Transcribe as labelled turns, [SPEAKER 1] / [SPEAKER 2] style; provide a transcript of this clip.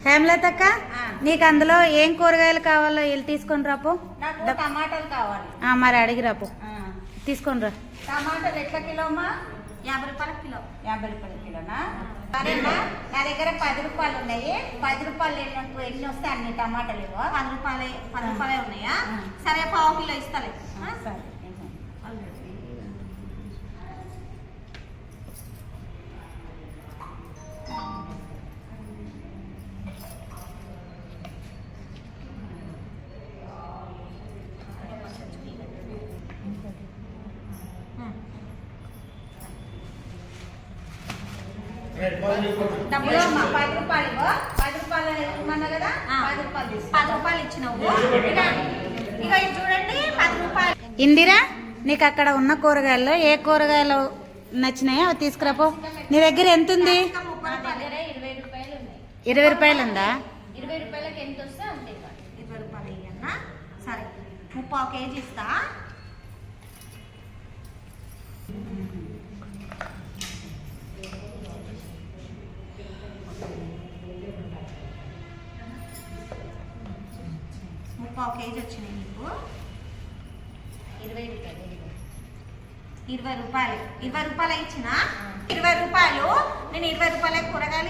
[SPEAKER 1] హేమలత అక్క
[SPEAKER 2] ఆ.
[SPEAKER 1] నీకు అందులో ఏం కూరగాయలు కావాలో వెళ్ళి తీసుకొని రాపో
[SPEAKER 2] నాకు టమాటాలు కావాలి.
[SPEAKER 1] మరి అడిగి రాపో. తీసుకొని రా.
[SPEAKER 2] టమాటాలు ఎట్లా కిలో అమ్మా?
[SPEAKER 3] యాభై రూపాయల కిలో.
[SPEAKER 2] యాభై రూపాయల కిలోనా? నా దగ్గర పది రూపాయలు ఉన్నాయి. పది రూపాయలు ఎన్ని ఎన్ని వస్తే అన్ని టమాటాలు ఇవ్వ.
[SPEAKER 3] పది రూపాయలే పది రూపాయలే ఉన్నాయా. సరే పావు కిలో ఇస్తలే?
[SPEAKER 2] సరే.
[SPEAKER 3] డబ్బులు
[SPEAKER 2] పది రూపాయలు ఇవ్వ. పది రూపాయలు ఇవ్వమన్నా కదా?
[SPEAKER 3] ఆ.
[SPEAKER 2] పది రూపాయలు తీసుకో.
[SPEAKER 3] పది రూపాయలు ఇచ్చినావు. ఇక ఇక ఇది చూడండి పది రూపాయలు.
[SPEAKER 1] ఇందిరా నీకు అక్కడ ఉన్న కూరగాయల్లో ఏ కూరగాయలు నచ్చినాయో అవి తీసుకురాపో. నీ దగ్గర ఎంత ఉంది
[SPEAKER 4] ఇరవై రూపాయలు
[SPEAKER 1] ఉందా?
[SPEAKER 4] ఇరవై రూపాయలకి ఎంత వస్తే అంతే ఇవ్వాలి.
[SPEAKER 3] ఇరవై రూపాయలు ఇయ్యన్నా? సరే. ముప్పావు కేజీ ఇస్తా. ముప్పావు కేజీ వచ్చినాయి నీకు
[SPEAKER 4] ఇరవై రూపాయలు. ఇరవై.
[SPEAKER 3] రూపాయలు ఇరవై రూపాయలు ఇచ్చిన ఇరవై రూపాయలు. నేను ఇరవై రూపాయల కూరగాయలు